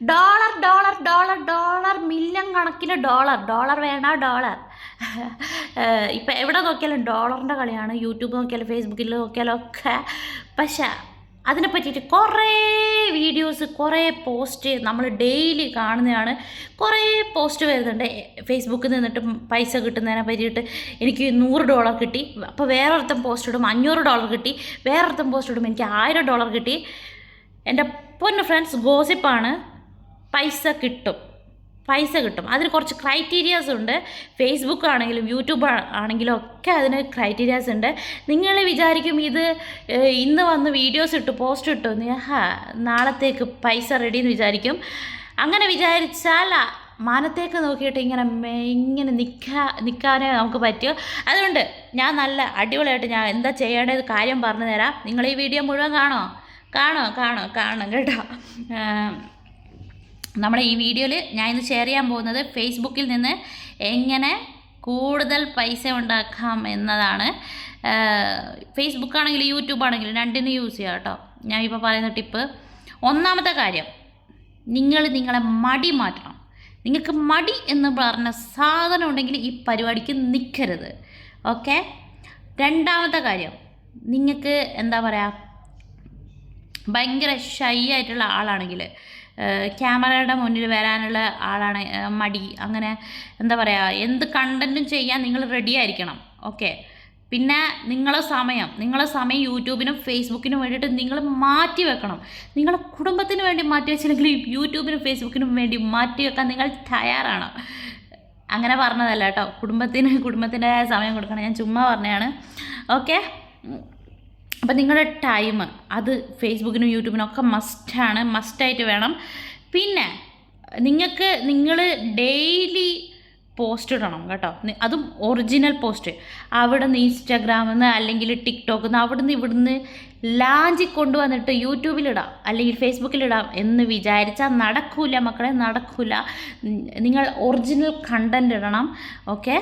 Dollar dollar dollar dollar million കണക്കിന് dollar. Dollar വേണ dollar? ഇപ്പം എവിടെ നോക്കിയാലും ഡോളറിന്റെ കളിയാണ്. യൂട്യൂബ് നോക്കിയാലും ഫേസ്ബുക്കിൽ നോക്കിയാലും ഒക്കെ. പക്ഷേ അതിനെ പറ്റിയിട്ട് കുറേ വീഡിയോസ് കുറേ പോസ്റ്റ് നമ്മൾ ഡെയിലി കാണുന്നതാണ്. കുറേ പോസ്റ്റ് വരുന്നുണ്ട്. ഫേസ്ബുക്കിൽ നിന്നിട്ട് പൈസ കിട്ടുന്നതിനെ പറ്റിയിട്ട് എനിക്ക് നൂറ് ഡോളർ കിട്ടി. അപ്പോൾ വേറൊരുത്തം പോസ്റ്റ് ഇടും അഞ്ഞൂറ് ഡോളർ കിട്ടി. വേറൊരുത്തം പോസ്റ്റ് ഇടും എനിക്ക് ആയിരം ഡോളർ കിട്ടി. എന്റെ പൊന്നു ഫ്രണ്ട്സ് ഗോസിപ്പാണ്. പൈസ കിട്ടും. പൈസ കിട്ടും. അതിന് കുറച്ച് ക്രൈറ്റീരിയാസ് ഉണ്ട്. ഫേസ്ബുക്ക് ആണെങ്കിലും യൂട്യൂബ് ആണെങ്കിലും ഒക്കെ അതിന് ക്രൈറ്റീരിയാസ് ഉണ്ട്. നിങ്ങൾ വിചാരിക്കും ഇത് ഇന്ന് വന്ന് വീഡിയോസ് ഇട്ടു പോസ്റ്റ് ഇട്ടു ഹാ നാളത്തേക്ക് പൈസ റെഡി എന്ന് വിചാരിക്കും. അങ്ങനെ വിചാരിച്ചാൽ മാനത്തേക്ക് നോക്കിയിട്ട് ഇങ്ങനെ ഇങ്ങനെ നിൽക്കാ നിൽക്കാനേ നമുക്ക് പറ്റൂ. അതുകൊണ്ട് ഞാൻ നല്ല അടിപൊളിയായിട്ട് ഞാൻ എന്താ ചെയ്യേണ്ടത് കാര്യം പറഞ്ഞു തരാം. നിങ്ങൾ ഈ വീഡിയോ മുഴുവൻ കാണോ? കാണോ കാണോ കാണണം കേട്ടോ. നമ്മുടെ ഈ വീഡിയോയിൽ ഞാൻ ഇന്ന് ഷെയർ ചെയ്യാൻ പോകുന്നത് ഫേസ്ബുക്കിൽ നിന്ന് എങ്ങനെ കൂടുതൽ പൈസ ഉണ്ടാക്കാം എന്നതാണ്. ഫേസ്ബുക്ക് ആണെങ്കിലും യൂട്യൂബ് ആണെങ്കിലും രണ്ടിനും യൂസ് ചെയ്യാം കേട്ടോ. ഞാൻ ഇപ്പോൾ പറയുന്ന ടിപ്പ് ഒന്നാമത്തെ കാര്യം നിങ്ങൾ നിങ്ങളെ മടി മാറ്റണം. നിങ്ങൾക്ക് മടി എന്ന് പറഞ്ഞ സാധനം ഉണ്ടെങ്കിൽ ഈ പരിപാടിക്ക് നിൽക്കരുത് ഓക്കെ? രണ്ടാമത്തെ കാര്യം നിങ്ങൾക്ക് എന്താ പറയുക ഭയങ്കര ഷൈ ആയിട്ടുള്ള ആളാണെങ്കിൽ ക്യാമറയുടെ മുന്നിൽ വരാനുള്ള ആളാണ് മടി. അങ്ങനെ എന്താ പറയുക എന്ത് കണ്ടന്റും ചെയ്യാൻ നിങ്ങൾ റെഡി ആയിരിക്കണം. ഓക്കെ പിന്നെ നിങ്ങളെ സമയം. നിങ്ങളെ സമയം യൂട്യൂബിനും ഫേസ്ബുക്കിനും വേണ്ടിയിട്ട് നിങ്ങൾ മാറ്റി വെക്കണം. നിങ്ങളെ കുടുംബത്തിന് വേണ്ടി മാറ്റി വെച്ചില്ലെങ്കിൽ യൂട്യൂബിനും ഫേസ്ബുക്കിനും വേണ്ടി മാറ്റി വെക്കാൻ നിങ്ങൾ തയ്യാറാണ്. അങ്ങനെ പറഞ്ഞതല്ല കേട്ടോ. കുടുംബത്തിന് കുടുംബത്തിന്റെ സമയം കൊടുക്കണം. ഞാൻ ചുമ്മാ പറഞ്ഞതാണ്. ഓക്കെ അപ്പം നിങ്ങളുടെ ടൈം അത് ഫേസ്ബുക്കിനും യൂട്യൂബിനും ഒക്കെ മസ്റ്റാണ് മസ്റ്റായിട്ട് വേണം. പിന്നെ നിങ്ങൾക്ക് നിങ്ങൾ ഡെയിലി പോസ്റ്റ് ഇടണം കേട്ടോ. അതും ഒറിജിനൽ പോസ്റ്റ് അവിടെ നിന്ന് ഇൻസ്റ്റാഗ്രാമിൽ നിന്ന് അല്ലെങ്കിൽ ടിക്ടോക്കിൽ നിന്ന് അവിടെ നിന്ന് ഇവിടുന്ന് ലാഞ്ചി കൊണ്ടുവന്നിട്ട് യൂട്യൂബിലിടാം അല്ലെങ്കിൽ ഫേസ്ബുക്കിലിടാം എന്ന് വിചാരിച്ചാൽ നടക്കൂല മക്കളെ നടക്കൂല. നിങ്ങൾ ഒറിജിനൽ കണ്ടന്റ് ഇടണം. ഓക്കെ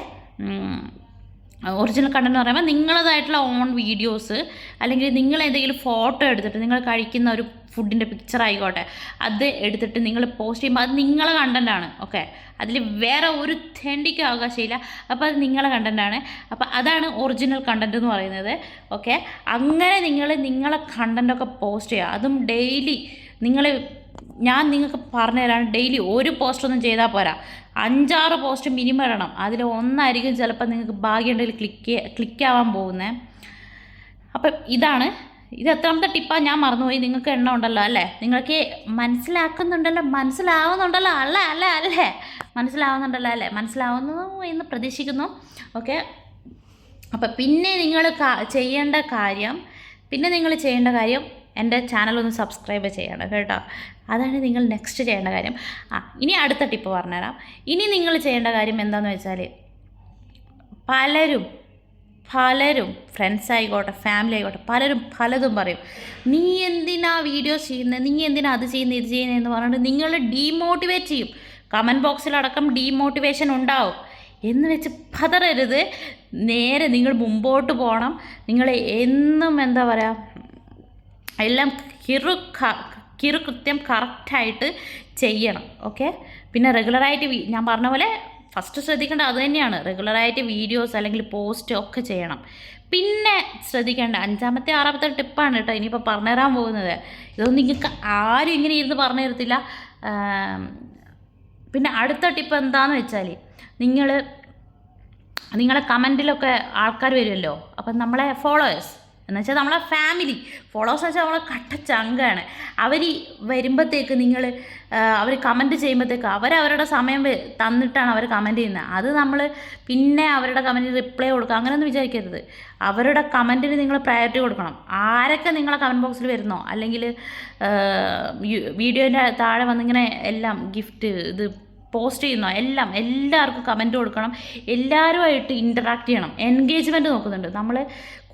ഒറിജിനൽ കണ്ടന്റ് എന്ന് പറയുമ്പോൾ നിങ്ങളതായിട്ടുള്ള ഓൺ വീഡിയോസ് അല്ലെങ്കിൽ നിങ്ങൾ എന്തെങ്കിലും ഫോട്ടോ എടുത്തിട്ട് നിങ്ങൾ കഴിക്കുന്ന ഒരു ഫുഡിന്റെ പിക്ചർ ആയിക്കോട്ടെ അത് എടുത്തിട്ട് നിങ്ങൾ പോസ്റ്റ് ചെയ്യുമ്പോൾ അത് നിങ്ങളെ കണ്ടന്റാണ് ഓക്കെ അതിൽ വേറെ ഒരു തെണ്ടിക്കും അവകാശമില്ല. അപ്പോൾ അത് നിങ്ങളെ കണ്ടന്റാണ് അപ്പോൾ അതാണ് ഒറിജിനൽ കണ്ടന്റ് എന്ന് പറയുന്നത് ഓക്കെ അങ്ങനെ നിങ്ങൾ നിങ്ങളെ കണ്ടന്റൊക്കെ പോസ്റ്റ് ചെയ്യുക. അതും ഡെയിലി നിങ്ങൾ ഞാൻ നിങ്ങൾക്ക് പറഞ്ഞു തരാണ് ഡെയിലി ഒരു പോസ്റ്റൊന്നും ചെയ്താൽ പോരാ. അഞ്ചാറ് പോസ്റ്റ് മിനിമം ഇടണം. അതിൽ ഒന്നായിരിക്കും ചിലപ്പോൾ നിങ്ങൾക്ക് ഭാഗ്യമുണ്ടെങ്കിൽ ക്ലിക്ക് ക്ലിക്കാവാൻ പോകുന്നത് അപ്പം ഇതാണ്. ഇത് എത്രാമത്തെ ടിപ്പാണ് ഞാൻ മറന്നുപോയി. നിങ്ങൾക്ക് എണ്ണം ഉണ്ടല്ലോ അല്ലേ? നിങ്ങൾക്ക് മനസ്സിലാക്കുന്നുണ്ടല്ലോ. മനസ്സിലാവുന്നുണ്ടല്ലോ. അല്ല അല്ല അല്ലേ? മനസ്സിലാവുന്നുണ്ടല്ലോ അല്ലേ? മനസ്സിലാവുന്നു എന്ന് പ്രതീക്ഷിക്കുന്നു. ഓക്കെ. അപ്പം പിന്നെ നിങ്ങൾ ചെയ്യേണ്ട കാര്യം പിന്നെ നിങ്ങൾ ചെയ്യേണ്ട കാര്യം എന്റെ ചാനൽ ഒന്ന് സബ്സ്ക്രൈബ് ചെയ്യണം കേട്ടോ. അതാണ് നിങ്ങൾ നെക്സ്റ്റ് ചെയ്യേണ്ട കാര്യം. ആ ഇനി അടുത്ത ടിപ്പ് പറഞ്ഞുതരാം. ഇനി നിങ്ങൾ ചെയ്യേണ്ട കാര്യം എന്താണെന്ന് വെച്ചാൽ പലരും പലരും ഫ്രണ്ട്സ് ആയിക്കോട്ടെ ഫാമിലി ആയിക്കോട്ടെ പലരും പലതും പറയും. നീ എന്തിനാ വീഡിയോസ് ചെയ്യുന്നത് നീ എന്തിനാ അത് ചെയ്യുന്നത് ഇത് ചെയ്യുന്നത് എന്ന് പറഞ്ഞിട്ട് നിങ്ങൾ ഡീമോട്ടിവേറ്റ് ചെയ്യും. കമന്റ് ബോക്സിലടക്കം ഡീമോട്ടിവേഷൻ ഉണ്ടാവും. എന്ന് വെച്ച് പതറരുത്. നേരെ നിങ്ങൾ മുമ്പോട്ട് പോകണം നിങ്ങൾ എന്നും എന്താ പറയുക എല്ലാം കിറു ക- കിറു കൃത്യം കറക്റ്റായിട്ട് ചെയ്യണം ഓക്കെ പിന്നെ റെഗുലറായിട്ട് ഞാൻ പറഞ്ഞ പോലെ ഫസ്റ്റ് ശ്രദ്ധിക്കേണ്ട അത് തന്നെയാണ്. റെഗുലറായിട്ട് വീഡിയോസ് അല്ലെങ്കിൽ പോസ്റ്റ് ഒക്കെ ചെയ്യണം. പിന്നെ ശ്രദ്ധിക്കേണ്ട അഞ്ചാമത്തെ ആറാമത്തെ ടിപ്പാണ് കേട്ടോ ഇനിയിപ്പോൾ പറഞ്ഞുതരാൻ പോകുന്നത്. ഇതൊന്നും നിങ്ങൾക്ക് ആരും ഇങ്ങനെ ഇരുന്ന് പറഞ്ഞു തരത്തില്ല. പിന്നെ അടുത്ത ടിപ്പ് എന്താണെന്ന് വെച്ചാൽ നിങ്ങൾ നിങ്ങളെ കമന്റിലൊക്കെ ആൾക്കാർ വരുമല്ലോ അപ്പം നമ്മളെ ഫോളോവേഴ്സ് എന്ന് വെച്ചാൽ നമ്മളെ ഫാമിലി ഫോളോവേഴ്സ് വെച്ചാൽ നമ്മളെ കട്ട ചങ്കാണ്. അവർ വരുമ്പോഴത്തേക്ക് നിങ്ങൾ അവർ കമന്റ് ചെയ്യുമ്പോഴത്തേക്ക് അവരവരുടെ സമയം തന്നിട്ടാണ് അവർ കമന്റ് ചെയ്യുന്നത് അത് നമ്മൾ പിന്നെ അവരുടെ കമന്റിന് റിപ്ലൈ കൊടുക്കുക. അങ്ങനെയൊന്നും വിചാരിക്കരുത്. അവരുടെ കമന്റിന് നിങ്ങൾ പ്രയോറിറ്റി കൊടുക്കണം. ആരൊക്കെ നിങ്ങളെ കമന്റ് ബോക്സിൽ വരുന്നോ? അല്ലെങ്കിൽ വീഡിയോന്റെ താഴെ വന്നിങ്ങനെ എല്ലാം ഗിഫ്റ്റ് ഇത് പോസ്റ്റ് ചെയ്യുന്നോ എല്ലാം എല്ലാവർക്കും കമന്റ് കൊടുക്കണം. എല്ലാവരുമായിട്ട് ഇന്ററാക്ട് ചെയ്യണം. എൻഗേജ്മെന്റ് നോക്കുന്നുണ്ട്. നമ്മൾ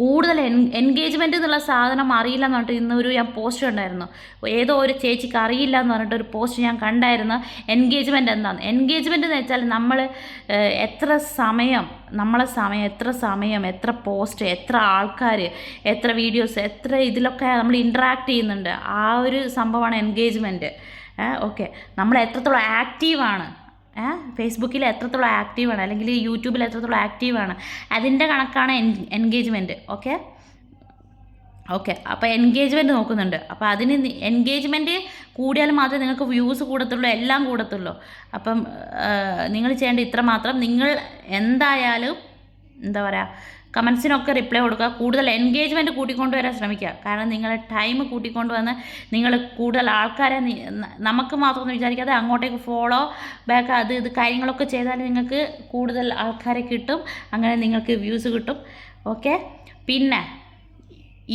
കൂടുതൽ എൻ എൻഗേജ്മെന്റ് എന്നുള്ള സാധനം അറിയില്ല എന്ന് പറഞ്ഞിട്ട് ഇന്നൊരു ഞാൻ പോസ്റ്റ് ഉണ്ടായിരുന്നു ഏതോ ഒരു ചേച്ചിക്ക് അറിയില്ല എന്ന് പറഞ്ഞിട്ട് ഒരു പോസ്റ്റ് ഞാൻ കണ്ടായിരുന്നു. എൻഗേജ്മെന്റ് എന്താണ് എൻഗേജ്മെന്റ് എന്ന് വെച്ചാൽ നമ്മൾ എത്ര സമയം നമ്മളെ സമയം എത്ര സമയം എത്ര പോസ്റ്റ് എത്ര ആൾക്കാർ എത്ര വീഡിയോസ് എത്ര ഇതിലൊക്കെ നമ്മൾ ഇന്ററാക്ട് ചെയ്യുന്നുണ്ട്. ആ ഒരു സംഭവമാണ് എൻഗേജ്മെന്റ് ഓക്കെ. നമ്മൾ എത്രത്തോളം ആക്റ്റീവാണ്? ഫേസ്ബുക്കിൽ എത്രത്തോളം ആക്റ്റീവാണ്? അല്ലെങ്കിൽ യൂട്യൂബിൽ എത്രത്തോളം ആക്റ്റീവാണ്? അതിന്റെ കണക്കാണ് എൻ എൻഗേജ്മെന്റ് ഓക്കെ? ഓക്കെ. അപ്പോൾ എൻഗേജ്മെന്റ് നോക്കുന്നുണ്ട്. അപ്പോൾ അതിന് എൻഗേജ്മെന്റ് കൂടിയാൽ മാത്രമേ നിങ്ങൾക്ക് വ്യൂസ് കൂടത്തുള്ളൂ എല്ലാം കൂടത്തുള്ളൂ. അപ്പം നിങ്ങൾ ചെയ്യേണ്ട ഇത്ര മാത്രം നിങ്ങൾ എന്തായാലും എന്താ പറയുക കമൻസിനൊക്കെ റിപ്ലൈ കൊടുക്കുക. കൂടുതൽ എൻഗേജ്മെന്റ് കൂട്ടിക്കൊണ്ടുവരാൻ ശ്രമിക്കുക. കാരണം നിങ്ങൾ ടൈം കൂട്ടിക്കൊണ്ടുവന്ന് നിങ്ങൾ കൂടുതൽ ആൾക്കാരെ നമുക്ക് മാത്രമൊന്നും വിചാരിക്കാതെ അങ്ങോട്ടേക്ക് ഫോളോ ബാക്ക് അത് ഇത് കാര്യങ്ങളൊക്കെ ചെയ്താൽ നിങ്ങൾക്ക് കൂടുതൽ ആൾക്കാരെ കിട്ടും. അങ്ങനെ നിങ്ങൾക്ക് വ്യൂസ് കിട്ടും. ഓക്കെ പിന്നെ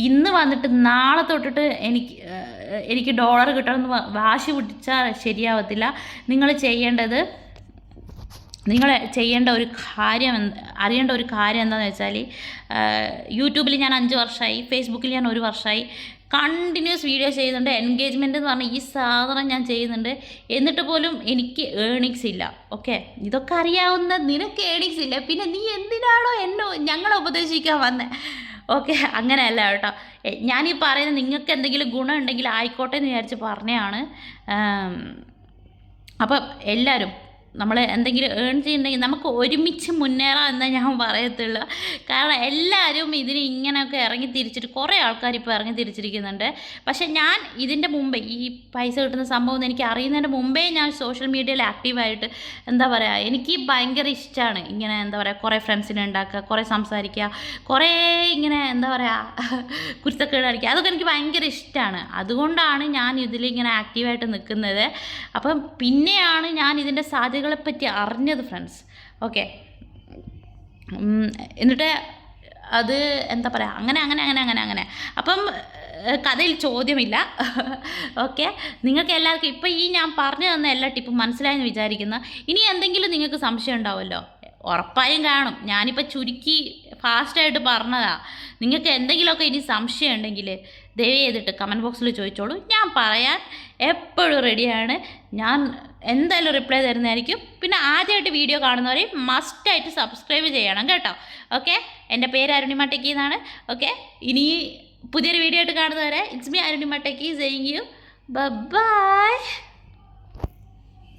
ഇന്ന് വന്നിട്ട് നാളെ തൊട്ടിട്ട് എനിക്ക് എനിക്ക് ഡോളർ കിട്ടണമെന്ന് വാശി പിടിച്ചാൽ ശരിയാവത്തില്ല. നിങ്ങൾ ചെയ്യേണ്ടത് നിങ്ങൾ ചെയ്യേണ്ട ഒരു കാര്യം അറിയേണ്ട ഒരു കാര്യം എന്താണെന്ന് വെച്ചാൽ യൂട്യൂബിൽ ഞാൻ അഞ്ച് വർഷമായി ഫേസ്ബുക്കിൽ ഞാൻ ഒരു വർഷമായി കണ്ടിന്യൂസ് വീഡിയോ ചെയ്യുന്നുണ്ട് എൻഗേജ്മെന്റ് എന്ന് പറഞ്ഞാൽ ഈ സാധനം ഞാൻ ചെയ്യുന്നുണ്ട് എന്നിട്ട് പോലും എനിക്ക് ഏണിങ്സ് ഇല്ല ഓക്കെ ഇതൊക്കെ അറിയാവുന്ന നിനക്ക് ഏണിങ്സ് ഇല്ല പിന്നെ നീ എന്തിനാണോ എന്നോ ഞങ്ങളെ ഉപദേശിക്കാൻ വന്നത് ഓക്കെ അങ്ങനെയല്ല കേട്ടോ. ഞാനീ പറയുന്നത് നിങ്ങൾക്ക് എന്തെങ്കിലും ഗുണം ഉണ്ടെങ്കിൽ ആയിക്കോട്ടെ എന്ന് വിചാരിച്ച് പറഞ്ഞതാണ്. അപ്പം എല്ലാവരും നമ്മൾ എന്തെങ്കിലും ഏൺ ചെയ്യുന്നുണ്ടെങ്കിൽ നമുക്ക് ഒരുമിച്ച് മുന്നേറാം എന്നേ ഞാൻ പറയത്തുള്ളൂ. കാരണം എല്ലാവരും ഇതിന് ഇങ്ങനെയൊക്കെ ഇറങ്ങി തിരിച്ചിട്ട് കുറേ ആൾക്കാർ ഇപ്പോൾ ഇറങ്ങി തിരിച്ചിരിക്കുന്നുണ്ട്. പക്ഷേ ഞാൻ ഇതിന്റെ മുമ്പേ ഈ പൈസ കിട്ടുന്ന സംഭവം എനിക്ക് അറിയുന്നതിന്റെ മുമ്പേ ഞാൻ സോഷ്യൽ മീഡിയയിൽ ആക്റ്റീവായിട്ട് എന്താ പറയുക എനിക്ക് ഭയങ്കര ഇഷ്ടമാണ് ഇങ്ങനെ എന്താ പറയുക കുറേ ഫ്രണ്ട്സിനെ ഉണ്ടാക്കുക കുറേ സംസാരിക്കുക കുറേ ഇങ്ങനെ എന്താ പറയുക കുരുത്തക്കേട് അതൊക്കെ എനിക്ക് ഭയങ്കര ഇഷ്ടമാണ് അതുകൊണ്ടാണ് ഞാൻ ഇതിലിങ്ങനെ ആക്റ്റീവായിട്ട് നിൽക്കുന്നത്. അപ്പം പിന്നെയാണ് ഞാൻ ഇതിന്റെ സാധ്യതകളെ പറ്റി അറിഞ്ഞത് ഫ്രണ്ട്സ് ഓക്കെ എന്നിട്ട് അത് എന്താ പറയുക അങ്ങനെ അങ്ങനെ അങ്ങനെ അങ്ങനെ അങ്ങനെ. അപ്പം കഥയിൽ ചോദ്യമില്ല. ഓക്കെ നിങ്ങൾക്ക് എല്ലാവർക്കും ഇപ്പം ഈ ഞാൻ പറഞ്ഞു തന്ന എല്ലാ ടിപ്പും മനസ്സിലായെന്ന് വിചാരിക്കുന്നു ഇനി എന്തെങ്കിലും നിങ്ങൾക്ക് സംശയം ഉണ്ടാവുമല്ലോ? ഉറപ്പായും കാണും. ഞാനിപ്പോൾ ചുരുക്കി ഫാസ്റ്റായിട്ട് പറഞ്ഞതാ. നിങ്ങൾക്ക് എന്തെങ്കിലുമൊക്കെ ഇനി സംശയം ഉണ്ടെങ്കിൽ ദയവ് ചെയ്തിട്ട് കമന്റ് ബോക്സിൽ ചോദിച്ചോളൂ. ഞാൻ പറയാൻ എപ്പോഴും റെഡിയാണ് ഞാൻ എന്തായാലും റിപ്ലൈ തരുന്നതായിരിക്കും. പിന്നെ ആദ്യമായിട്ട് വീഡിയോ കാണുന്നവരെ മസ്റ്റായിട്ട് സബ്സ്ക്രൈബ് ചെയ്യണം കേട്ടോ. ഓക്കെ എന്റെ പേര് അരുണിമ ടെക്കി എന്നാണ്. ഓക്കെ ഇനി പുതിയൊരു വീഡിയോ ആയിട്ട് കാണുന്നവരെ it's me Arunima techie saying you bye